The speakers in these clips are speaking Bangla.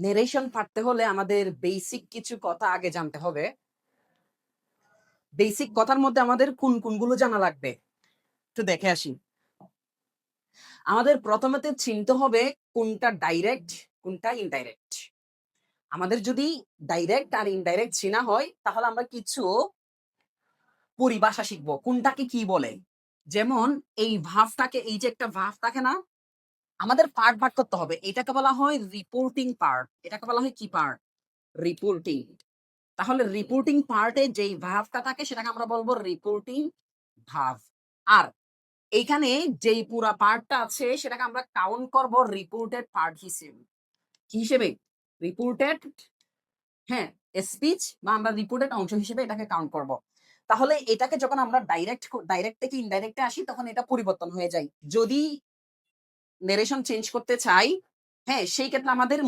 নেরেশন পারতে হলে আমাদের বেসিক কিছু কথা আগে জানতে হবে। বেসিক কথার মধ্যে আমাদের কোন কোনগুলো জানা লাগবে? একটু দেখে আসি। আমাদের প্রথমেতে চিনতে হবে কোনটা ডাইরেক্ট কোনটা ইনডাইরেক্ট আমাদের যদি ডাইরেক্ট আর ইনডাইরেক্ট চেনা হয়, তাহলে আমরা কিছু পরিভাষা শিখব। কোনটাকে কি বলে? যেমন, এই ভাবটাকে এই যে একটা ভাব থাকে না আমাদের পার্ট ভাগ করতে হবে। এটাকে বলা হয় রিপোর্টিং পার্ট এটাকে বলা হয় কি পার্ট রিপোর্টিং তাহলে রিপোর্টিং পার্টে যেই ভাবটা থাকে, সেটাকে আমরা বলব রিপোর্টিং ভাব। আর এইখানে যেই পুরা পার্টটা আছে, সেটাকে আমরা কাউন্ট করব রিপোর্টেড পার্ট হিসেবে। কি হিসেবে? রিপোর্টেড হ্যাঁ স্পিচ বা আমরা রিপোর্টেড অংশ হিসেবে এটাকে কাউন্ট করব। তাহলে এটাকে যখন আমরা ডাইরেক্ট ডাইরেক্ট থেকে ইনডাইরেক্টে আসি, তখন এটা পরিবর্তন হয়ে যায়। যদি নেরেশন চেঞ্জ করতে চাই হ্যাঁ সেই ক্ষেত্রে আমাদের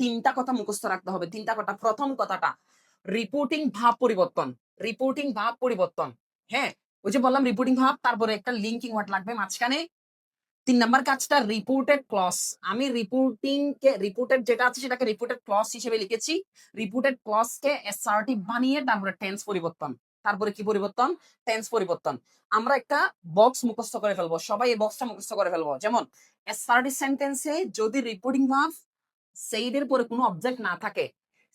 তিনটা কথা মুখস্থ রাখতে হবে। তিনটা কথা। প্রথম কথাটা রিপোর্টিং ভাব পরিবর্তন। রিপোর্টিং ভাব পরিবর্তন। হ্যাঁ ওই যে বললাম রিপোর্টিং ভাব, তারপরে একটা লিঙ্কিং ওয়ার্ড লাগবে মাঝখানে। তিন নাম্বার কাজটা রিপোর্টেড ক্লস আমি রিপোর্টিং কে রিপোর্টেড যেটা আছে সেটাকে রিপোর্টেড ক্লস হিসেবে লিখেছি। রিপোর্টেড ক্লস কে অ্যাসার্টিভ বানিয়ে তারপরে টেন্স পরিবর্তন। তারপরে কি পরিবর্তন? টেন্স পরিবর্তন। আমরা একটা বক্স মুখস্থ করে ফেলব। সবাই এই বক্সটা মুখস্থ করে ফেলব। যেমন অ্যাসার্টিভ সেন্টেন্সে যদি রিপোর্টিং ভাব সেইডের পরে কোনো অবজেক্ট না থাকে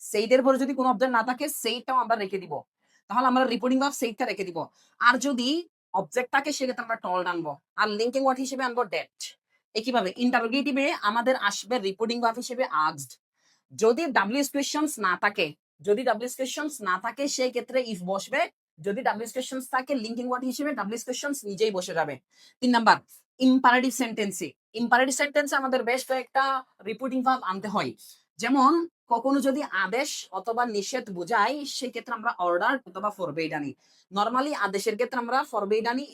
সেইডের পরে যদি কোনো অবজেক্ট না থাকে সেইটাও আমরা রেখে দিব। তাহলে আমরা রিপোর্টিং ভাব সেইটা রেখে দিব। আর যদি অবজেক্ট থাকে, সেক্ষেত্রে আমরা টল আনব। আর লিঙ্কিং ওয়ার্ড হিসেবে আনব ডেট একইভাবে ইন্টারোগেটিভে আমাদের আসবে রিপোর্টিং ভাব হিসেবে আক্সড যদি ডাব্লিউএস কোয়েশ্চনস না থাকে, যদি ডাব্লিউএস কোয়েশ্চনস না থাকে সেই ক্ষেত্রে ইফ বসবে যদি ডাব্লিউএস কোয়েশ্চনস থাকে লিঙ্কিং ওয়ার্ড হিসেবে ডাব্লিউএস কোয়েশ্চনস নিজেই বসে যাবে। তিন নাম্বার ইম্পারেটিভ সেন্টেন্সে ইম্পারেটিভ সেন্টেন্সে আমাদের বেশ কয়েকটা রিপোর্টিং ভাব আনতে হয়। যেমন, কখনো যদি আদেশ অথবা নিষেধ বোঝায় সেই ক্ষেত্রে আমরা অর্ডার অথবা ফরবেড আনি। নর্মালি আদেশের ক্ষেত্রে আমরা ফরবেড আনি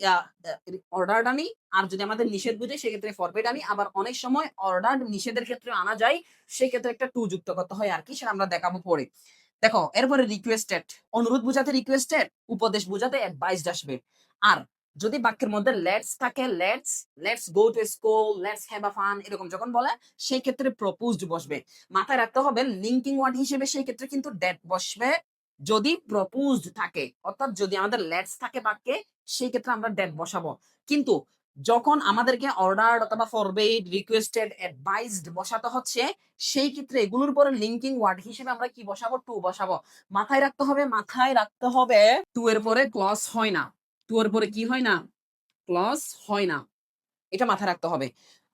অর্ডার আনি, আর যদি আমাদের নিষেধ বুঝে সেক্ষেত্রে ফরবেড আনি। আবার অনেক সময় অর্ডার নিষেধের ক্ষেত্রে আনা যায় সেই ক্ষেত্রে একটা টু যুক্ত করতে হয় আর কি, সেটা আমরা দেখাবো পরে। দেখো, এরপরে রিকোয়েস্টেড অনুরোধ বোঝাতে রিকোয়েস্টেড উপদেশ বোঝাতে অ্যাডভাইসড আসবে। আর যদি বাক্যের মধ্যে লেটস থাকে let's let's go to school let's have a fun এরকম যখন বলে, সেই ক্ষেত্রে প্রপোজড বসবে। মাথায় রাখতে হবে লিঙ্কিং ওয়ার্ড হিসেবে সেই ক্ষেত্রে কিন্তু ডেট বসবে। যদি প্রপোজড থাকে, অর্থাৎ যদি আমাদের লেটস থাকে বাক্যে, সেই ক্ষেত্রে আমরা ডেট বসাবো। কিন্তু যখন আমাদেরকে অর্ডার অথবা ফরবেড রিকোয়েস্টেড অ্যাডভাইসড বসাতে হচ্ছে, সেই ক্ষেত্রে এগুলোর পরে লিঙ্কিং ওয়ার্ড হিসেবে আমরা কি বসাবো? টু বসাবো। মাথায় রাখতে হবে, মাথায় রাখতে হবে টু এর পরে ক্লস হয় না। টু এর পরে কি হয় না? ক্লস হয় না। এটা মাথায় রাখতে হবে।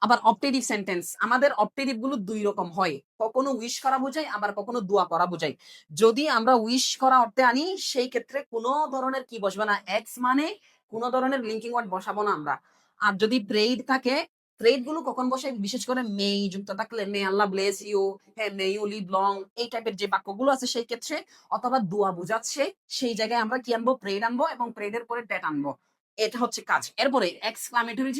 আবার অপটেটিভ সেন্টেন্স আমাদের অপটেটিভগুলো দুই রকম হয়। কখনো উইশ করা বোঝায়, আবার কখনো দোয়া করা বোঝায়। যদি আমরা উইশ করা অর্থে আনি, সেই ক্ষেত্রে কোনো ধরনের কি বসবে না? এক্স মানে কোনো ধরনের লিঙ্কিং ওয়ার্ড বসাবো না আমরা। আর যদি প্রেইড থাকে প্রেইডগুলো কখন বসে? বিশেষ করে মেই যুক্ত থাকলে মে, আল্লাহ ব্লেস ইউ হ্যাঁ মে ইউ লিভ লং এই টাইপের যে বাক্যগুলো আছে সেই ক্ষেত্রে অথবা দোয়া বোঝাচ্ছে, সেই জায়গায় আমরা কি আনব? প্রেড আনব এবং প্রেডের পরে ডেট আনব। এটা হচ্ছে কাজ। এরপরে এক্সক্লামেটরি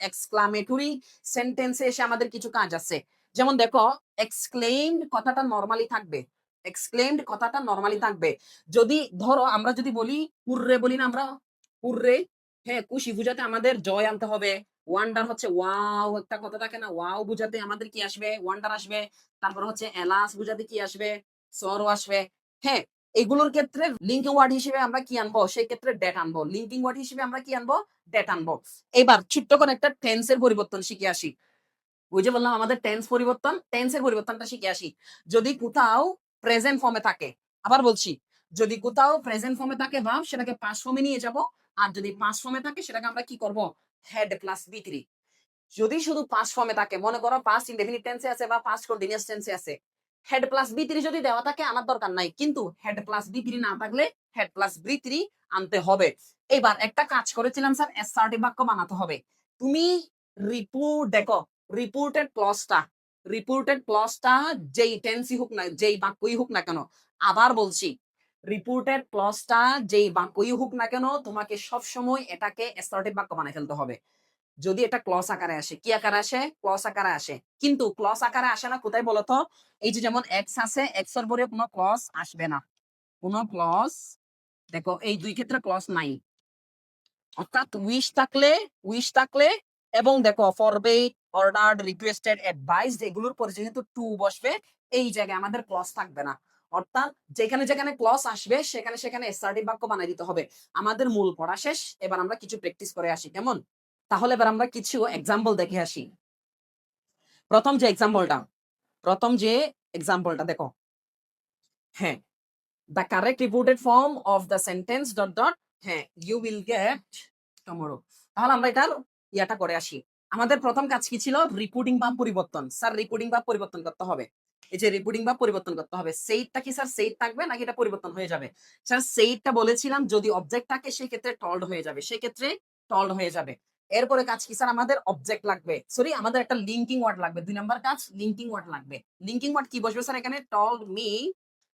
এক্সক্লামেটরি সেন্টেন্সে এসে আমাদের কিছু কাজ আছে। যেমন দেখো এক্সক্লেইমড কথাটা নরমালি থাকবে। এক্সক্লেইমড কথাটা নরমালি থাকবে। যদি ধরো আমরা যদি বলি, হুররে বলি না আমরা? হুররে হ্যাঁ খুশি, বুঝাতে আমাদের জয় আনতে হবে। ওয়ান্ডার হচ্ছে ওয়াও একটা কথা থাকে না ওয়াও বুঝাতে আমাদের কি আসবে? ওয়ান্ডার আসবে, তারপর হচ্ছে এলাস বুঝাতে কি আসবে? সরো আসবে। হ্যাঁ এগুলোর ক্ষেত্রে লিঙ্কিং ওয়ার্ড হিসেবে আমরা কি আনব? সেই ক্ষেত্রে ডেট আনব। লিঙ্কিং ওয়ার্ড হিসেবে আমরা কি আনব? ডেট আনব। এবার ছোট্ট করে একটা টেন্সের পরিবর্তন শিখে আসি। যে বললাম আমাদের টেন্স পরিবর্তন টেন্সের পরিবর্তনটা শিখে আসি। যদি কোথাও প্রেজেন্ট ফর্মে থাকে, আবার বলছি, যদি কোথাও প্রেজেন্ট ফর্মে থাকে ভাব, সেটাকে পাস ফর্মে নিয়ে যাব। আর যদি পাস ফর্মে থাকে, সেটাকে আমরা কি করব? হেড প্লাস বি থ্রি যদি শুধু পাঁচ ফর্মে থাকে, মনে করো পাস্ট ইনডেফিনিট টেন্সে আছে বা পাস্ট কন্টিনিউয়াস টেন্সে আছে হেড প্লাস বি থ্রি যদি দেওয়া থাকে, আনার দরকার নাই। কিন্তু হেড প্লাস বি থ্রি না থাকলে হেড প্লাস বি থ্রি আনতে হবে। এবার একটা কাজ করেছিলাম স্যার এসআরটি বাক্য বানাতে হবে। তুমি রিপোর্ট দেখো রিপোর্টেড ক্লসটা রিপোর্টেড ক্লসটা যেই টেন্সই হোক না, যেই বাক্যই হোক না কেন, আবার বলছি রিপোর্টেড ক্লসটা যেই বাক্যই হোক না কেন, তোমাকে সব সময় এটাকে এসআরটি বাক্য বানাই ফেলতে হবে। যদি এটা ক্লস আকারে আসে, কি আকারে আসে? ক্লস আকারে আসে। কিন্তু ক্লস আকারে আসে না কোথায় বলতো? এই যে যেমন এক্স আছে এক্সের পরে কোনো ক্লস আসবে না। কোনো ক্লস দেখো এই দুই ক্ষেত্রে ক্লস নাই। অর্থাৎ উইশ থাকলে উইশ থাকলে এবং দেখো ফরবেট অর্ডার্ড রিকোয়েস্টেড অ্যাডভাইসড এগুলোর পরে যেহেতু টু বসবে, এই জায়গায় আমাদের ক্লস থাকবে না। অর্থাৎ যেখানে যেখানে ক্লস আসবে, সেখানে সেখানে এসআরটি বাক্য বানাই দিতে হবে। আমাদের মূল পড়া শেষ, এবার আমরা কিছু প্র্যাকটিস করে আসি, কেমন? তাহলে এবার আমরা কিছু এক্সাম্পল দেখে আসি। প্রথম যে এক্সাম্পলটা প্রথম যে এক্সাম্পলটা দেখো। হ্যাঁ the correct reported form of the sentence dot dot হ্যাঁ ইউ উইল গেট টমোরো তাহলে আমরা এটার ইয়াটা করে আসি। আমাদের প্রথম কাজ কি ছিল? রিপোর্টিং বা পরিবর্তন। স্যার রিপোর্টিং বা পরিবর্তন করতে হবে। এই যে রিপোর্টিং বা পরিবর্তন করতে হবে। সেইটটা কি স্যার সেইট থাকবে নাকি এটা পরিবর্তন হয়ে যাবে? স্যার সেইটটা বলেছিলাম যদি অবজেক্ট থাকে সেই ক্ষেত্রে টল্ড হয়ে যাবে। সেই ক্ষেত্রে টল্ড হয়ে যাবে। এরপরে কাজ কি স্যার আমাদের অবজেক্ট লাগবে। সরি আমাদের একটা লিঙ্কিং ওয়ার্ড লাগবে। দুই নাম্বার কাজ লিঙ্কিং ওয়ার্ড লাগবে। লিঙ্কিং ওয়ার্ড কি বসবে স্যার এখানে? টল্ড মি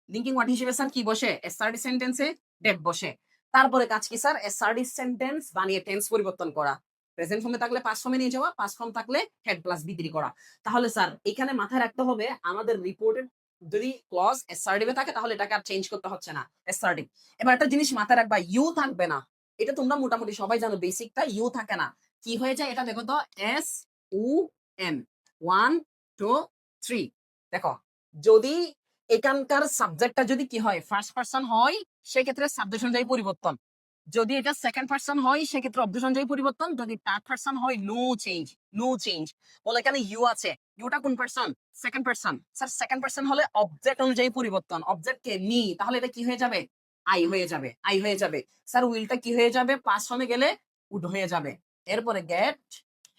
লিঙ্কিং ওয়ার্ড হিসেবে স্যার কি বসে? এসআরডি সেন্টেন্সে ডেট বসে। তারপরে কাজ কি স্যার এসআরডি সেন্টেন্স বানিয়ে টেন্স পরিবর্তন করা। প্রেজেন্ট ফর্মে থাকলে পাস ফর্মে নিয়ে যাওয়া পাস ফর্ম থাকলে হেড প্লাস বিক্রি করা। তাহলে স্যার এখানে মাথায় রাখতে হবে, আমাদের রিপোর্টেড যদি ক্লজ এসআরডি থাকে, তাহলে এটাকে আর চেঞ্জ করতে হচ্ছে না এসআরডি এবার একটা জিনিস মাথায় রাখবা ইউ থাকবে না। এটা তোমরা মোটামুটি সবাই জানো বেসিকটা ইউ থাকে না। কি হয়ে যায় এটা দেখো তো S U N one two three দেখো, যদি এখানকার সাবজেক্টটা যদি কি হয় ফার্স্ট পার্সন হয়, সেক্ষেত্রে সাবজেক্ট অনুযায়ী পরিবর্তন। যদি এটা সেকেন্ড পার্সন হয়, সেক্ষেত্রে অবজেক্ট অনুযায়ী পরিবর্তন? যদি থার্ড পার্সন হয় নো চেঞ্জ নো চেঞ্জ বলে, এখানে ইউ আছে। ইউটা কোন person second person sir second person হলে অবজেক্ট অনুযায়ী পরিবর্তন। অবজেক্ট কে মি তাহলে এটা কি হয়ে যাবে? আই হয়ে যাবে আই হয়ে যাবে। স্যার উইলটা কি হয়ে যাবে? পাস ফর্মে গেলে উড হয়ে যাবে। এরপরে গেট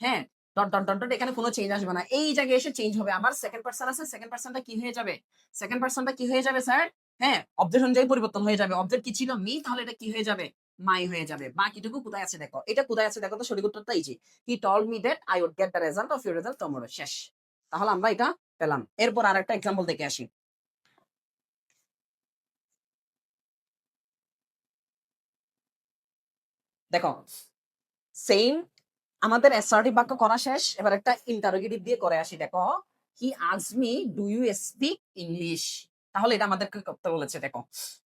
হ্যাঁ? ডট ডট ডট ডট এখানে কোনো চেঞ্জ আসবে না। এই জায়গায় এসে চেঞ্জ হবে। আমার সেকেন্ড পার্সন আছে সেকেন্ড পার্সনটা কি হয়ে যাবে? সেকেন্ড পার্সনটা কি হয়ে যাবে স্যার হ্যাঁ? অবজেক্ট অনুযায়ী পরিবর্তন হয়ে যাবে। অবজেক্ট কি ছিল? মি তাহলে এটা কি হয়ে যাবে? মাই হয়ে যাবে। বাকিটুকু কোথায় আছে দেখো? এটা কোথায় আছে দেখো তো সঠিক উত্তরটা এই যে। He told me that I would get the result of your result tomorrow শেষ। তাহলে আমরা এটা পেলাম। এরপর আরেকটা এক্সাম্পল দেখে আসি। দেখো সেম আমাদের অ্যাসার্টিভ বাক্য করা শেষ। এবার একটা ইন্টারোগেটিভ দিয়ে করে আসি। দেখো হি আজ me do you speak English তাহলে এটা আমাদেরকে করতে বলেছে। দেখো,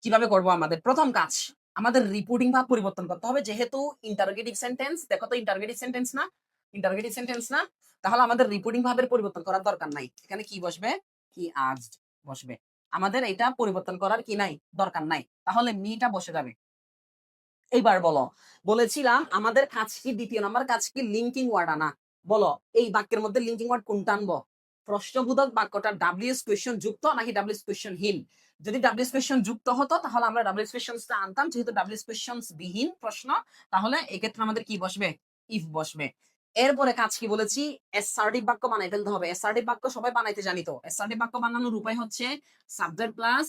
কীভাবে করব আমাদের? প্রথম কাজ আমাদের রিপোর্টিং ভাব পরিবর্তন করতে হবে। যেহেতু ইন্টারোগেটিভ সেন্টেন্স দেখো তো ইন্টারোগেটিভ সেন্টেন্স না? ইন্টারোগেটিভ সেন্টেন্স না? তাহলে আমাদের রিপোর্টিং ভাবের পরিবর্তন করার দরকার নাই। এখানে কি বসবে? কি আজ বসবে। আমাদের এটা পরিবর্তন করার কি নাই? দরকার নাই। তাহলে মিটা বসে যাবে। এইবার বলো। বলেছিলাম, আমাদের কাজ কি দ্বিতীয় নাম্বার? কাজ কি লিঙ্কিং ওয়ার্ড আনা? বলো, এই বাক্যের মধ্যে লিঙ্কিং ওয়ার্ড কোনটা আনব? প্রশ্নবোধক বাক্যটা ডাব্লিউএস কোয়েশ্চন যুক্ত নাকি ডাব্লিউএস কোয়েশ্চন হীন? যদি ডাব্লিউএস কোয়েশ্চন যুক্ত হতো, তাহলে আমরা ডাব্লিউএস কোয়েশ্চনসটা আনতাম। যেহেতু ডাব্লিউএস কোয়েশ্চনস বিহীন প্রশ্ন, তাহলে এক্ষেত্রে আমাদের কি বসবে? ইফ বসবে। এরপরে কাজ কি বলেছি? এসআরডি বাক্য বানাই ফেলতে হবে। এসআরডি বাক্য সবাই বানাইতে জানি তো? এসআরডি বাক্য বানানোর উপায় হচ্ছে subject plus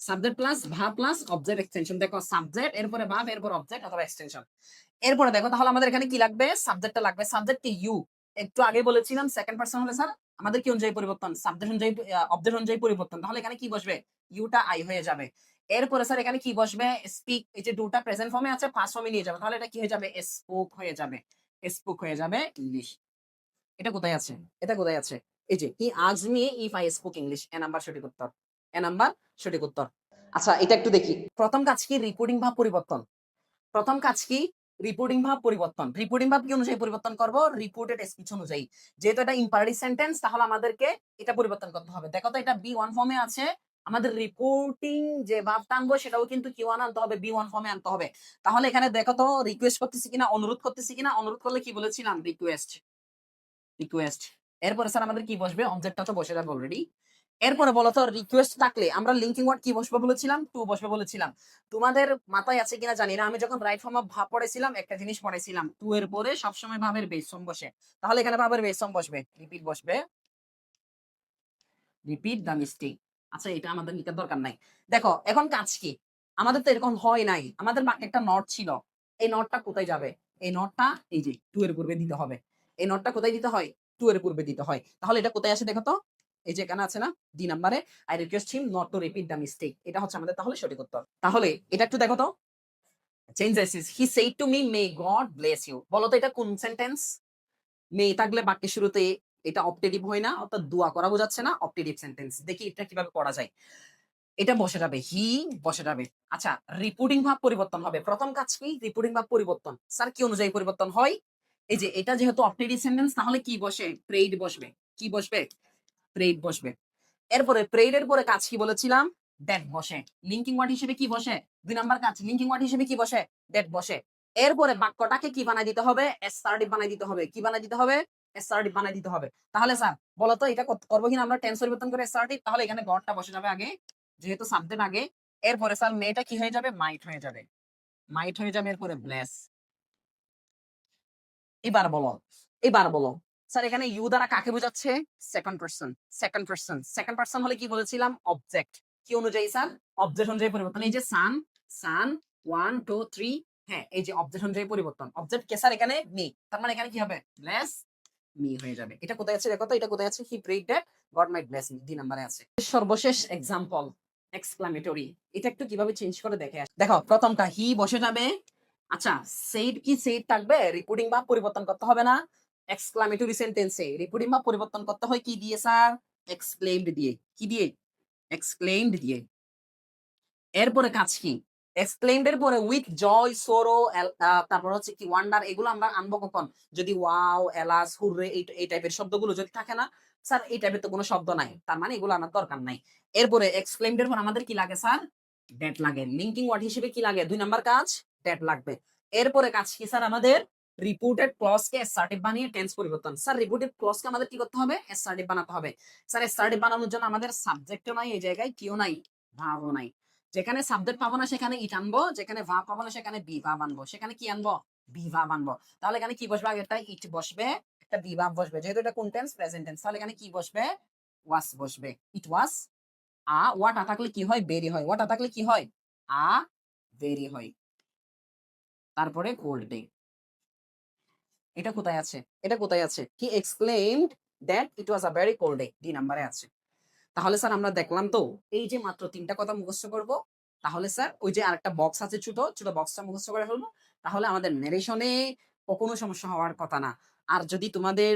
subject plus verb plus object extension দেখো সাবজেক্ট এরপরে ভাব এরপর অবজেক্ট অথবা এক্সটেনশন এরপরে দেখো, তাহলে আমাদের এখানে কি লাগবে? সাবজেক্টটা লাগবে। সাবজেক্ট ইউ একটু আগে বলেছিলাম সেকেন্ড পার্সন হলে স্যার আমাদের কি অনুযায়ী পরিবর্তন? সাবজেক্ট অনুযায়ী অবজেক্ট অনুযায়ী পরিবর্তন। তাহলে এখানে কি বসবে? ইউটা আই হয়ে যাবে। এরপরে স্যার এখানে কি বসবে? স্পিক এই যে দুটা প্রেজেন্ট ফর্মে আছে ফার্স্ট ফর্মে নিয়ে যাবে। তাহলে এটা কি হয়ে যাবে? স্পোক হয়ে যাবে। স্পোক হয়ে যাবে ইংলিশ এটা কোথায় আছে? এটা কোথায় আছে? এই যে হি আজ me if I spoke English A number সঠিক উত্তর। এ নাম্বার সঠিক উত্তর। আচ্ছা এটা একটু দেখি। প্রথম কাজ কি? রিপোর্টিং ভাব পরিবর্তন। প্রথম কাজ কি? রিপোর্টিং ভাব পরিবর্তন। রিপোর্টিং ভাব কি অনুযায়ী পরিবর্তন করব? রিপোর্টেড স্পিচ অনুযায়ী। যেহেতু এটা ইম্পারেটিভ সেন্টেন্স তাহলে আমাদেরকে এটা পরিবর্তন করতে হবে। দেখো তো এটা বি ওয়ান ফর্মে আছে। আমাদের রিপোর্টিং যে ভাবটা আনব সেটাও কিন্তু কি ওয়ান আনতে হবে বি ওয়ান ফর্মে আনতে হবে। তাহলে এখানে দেখো তো রিকোয়েস্ট করতেছি কিনা, অনুরোধ করতেছি কিনা, অনুরোধ করলে কি বলেছিলাম? রিকোয়েস্ট রিকোয়েস্ট এরপরে স্যার আমাদের কি বসবে? অবজেক্টটা তো বসে যাবে অলরেডি এরপরে বলো তো রিকোয়েস্ট থাকলে, আমরা লিঙ্কিং ওয়ার্ড কি বসবে বলেছিলাম? টু বসবে বলেছিলাম। তোমাদের মাথায় আছে কিনা জানি না। আমি যখন রাইট ফর্ম ভাব পড়েছিলাম, একটা জিনিস পড়েছিলাম। টু এর পরে সবসময় ভাবের বেস ফর্ম বসে। তাহলে এখানে ভাবের বেস ফর্ম বসবে। রিপিট বসবে। রিপিট দ্য মিস্টেক আচ্ছা এটা আমাদের লিখার দরকার নাই। দেখো, এখন কাজ কি? আমাদের তো এরকম হয় নাই। আমাদের একটা নট ছিল। এই নটটা কোথায় যাবে? এই নটটা এই যে টু এর পূর্বে দিতে হবে। এই নটটা কোথায় দিতে হয়? টু এর পূর্বে দিতে হয়। তাহলে এটা কোথায় আসে দেখো তো? এই যে এখানে আছে না ডি নাম্বারে I request him not to repeat the mistake এটা হচ্ছে আমাদের তাহলে সঠিক উত্তর। তাহলে এটা একটু দেখো তো। Changes is he said to me may God bless you বলো তো এটা কোন সেন্টেন্স মে থাকলে বাক্যের শুরুতে এটা অপটেটিভ হয় না, অর্থাৎ দোয়া করা বোঝাচ্ছে না অপটেটিভ সেন্টেন্স দেখি এটা কীভাবে পড়া যায়। এটা বসে যাবে হি বসে যাবে আচ্ছা রিপোর্টিং ভাব পরিবর্তন হবে। প্রথম কাজ কি? রিপোর্টিং ভাব পরিবর্তন। স্যার কি অনুযায়ী পরিবর্তন হয়? এই যে এটা যেহেতু অপটেডি সেন্টেন্স তাহলে কি বসে? প্রেইড বসবে। কি বসবে? প্রেইড বসবে। এরপরে প্রেইডের পরে কাজ কি বলেছিলাম? দ্যাট বসে। লিঙ্কিং ওয়ার্ড হিসেবে কি বসে? দুই নাম্বার কাজ লিঙ্কিং ওয়ার্ড হিসেবে কি বসে? দ্যাট বসে। এরপরে বাক্যটাকে কি বানাই দিতে হবে? এসআরডি বানাই দিতে হবে। কি বানাই দিতে হবে? এসআরডি বানাই দিতে হবে। তাহলে স্যার বলো তো এটা কর- করব কিনা? আমরা টেন্স পরিবর্তন করে এসআরডি তাহলে এখানে গড়টা বসে যাবে আগে, যেহেতু সাবজেক্ট আগে। এরপরে স্যার মেয়েটা কি হয়ে যাবে? মাইট হয়ে যাবে। মাইট হয়ে যাবে এরপরে ব্লেস এবার বলো। এবার বলো। স্যার, এখানে ইউ দ্বারা কাকে বোঝাচ্ছে? Second person second person second person হলে কি বলেছিলাম? অবজেক্ট কি অনুযায়ী স্যার? অবজেক্ট অনুযায়ী পরিবর্তন। এই যে sun sun one two three হ্যাঁ এই যে অবজেক্ট অনুযায়ী পরিবর্তন। অবজেক্ট কে স্যার এখানে? মি তার মানে এখানে কি হবে? ব্লেস মি হয়ে যাবে। এটা কোথায় আছে? দেখো তো, এটা কোথায় আছে? He prayed that God might bless me নম্বরে আছে। সর্বশেষ এক্সাম্পল এক্সক্লামেটরি এটা একটু কীভাবে চেঞ্জ করে দেখে। দেখো, প্রথমটা হি বসে যাবে। আচ্ছা সেইড কি সেইড থাকবে? রিপোর্টিং বা পরিবর্তন করতে হবে না। এক্সক্লামেটরি সেন্টেন্সে রিপোর্টিং বা পরিবর্তন করতে হয় কি দিয়ে স্যার এক্সক্লেমড দিয়ে। কি দিয়ে? এক্সক্লেমড দিয়ে। এরপরে কাজ কি? এক্সক্লেমড এর পরে উইথ জয় সোরো তারপর হচ্ছে কি ওয়ান্ডার এগুলো আমরা আনব কখন? যদি ওয়াও এলাস, হুররে, এই এই টাইপের শব্দগুলো যদি থাকে না স্যার এই টাইপের তো কোনো শব্দ নাই। তার মানে এগুলো আনার দরকার নাই। এরপরে এক্সক্লেমড এর পর আমাদের কি লাগে স্যার ডেট লাগে। লিঙ্কিং ওয়ার্ড হিসেবে কি লাগে? দুই নাম্বার কাজ ডেট লাগবে। এরপরে কাজ কি স্যার আমাদের? রিপোর্টেড ক্লজকে অ্যাসার্টিভ বানিয়ে টেন্স পরিবর্তন। স্যার রিপোর্টেড ক্লজকে আমাদের কি করতে হবে? অ্যাসার্টিভ বানাতে হবে। স্যার অ্যাসার্টিভ বানানোর জন্য আমাদের সাবজেক্টও নাই, এই জায়গায় কিও নাই ভাবও নাই। যেখানে সাবজেক্ট পাবো না, সেখানে ইট আনব, যেখানে ভাব পাবো না, সেখানে বি ভাব আনব। সেখানে কি আনব? বি ভাব আনব। তাহলে এখানে কি বসবে? আগেরটা ইট বসবে, একটা বি ভাব বসবে। যেহেতু এটা কোন টেন্স প্রেজেন্ট টেন্স তাহলে এখানে কি বসবে? ওয়াস বসবে। ইট ওয়াস আ ওয়াট থাকলে কি হয়? বেরি হয়। ওয়াট থাকলে কি হয়? আ বেরি হয়। তারপরে কোল্ড ডে এটা কোথায় আছে? এটা কোথায় আছে? He explained that it was a very cold day D নাম্বারে আছে। তাহলে স্যার আমরা দেখলাম তো, এই যে মাত্র তিনটা কথা মুখস্থ করব, তাহলে স্যার ওই যে আরেকটা বক্স আছে ছোট ছোট বক্সটা মুখস্থ করে ফেলব। তাহলে আমাদের নেরেশনে কোনো সমস্যা হওয়ার কথা না। আর যদি তোমাদের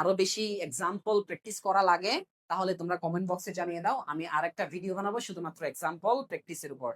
আরও বেশি এক্সাম্পল প্র্যাকটিস করা লাগে, তাহলে তোমরা কমেন্ট বক্সে জানিয়ে দাও। আমি আরেকটা ভিডিও বানাবো শুধুমাত্র এক্সাম্পল প্র্যাকটিসের উপর।